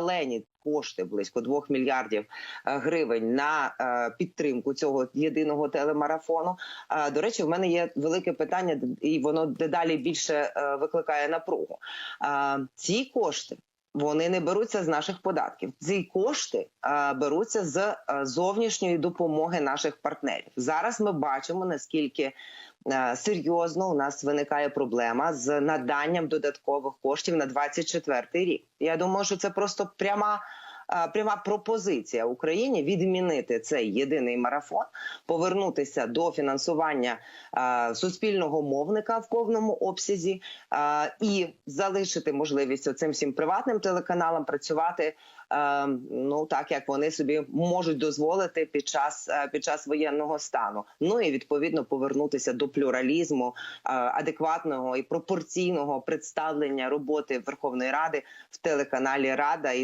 шалені кошти близько 2 мільярдів е, гривень на е, підтримку цього єдиного телемарафону. Е, До речі, в мене є велике питання, і воно дедалі більше викликає напругу. Ці кошти. Вони не беруться з наших податків. Ці кошти е, беруться з е, зовнішньої допомоги наших партнерів. Зараз ми бачимо наскільки е, серйозно у нас виникає проблема з наданням додаткових коштів на 24 рік. Я думаю, що це просто пряма. Пряма пропозиція Україні відмінити цей єдиний марафон, повернутися до фінансування суспільного мовника в повному обсязі і залишити можливість цим всім приватним телеканалам працювати ну так, як вони собі можуть дозволити під час під час воєнного стану. Ну і відповідно повернутися до плюралізму, адекватного і пропорційного представлення роботи Верховної Ради в телеканалі Рада і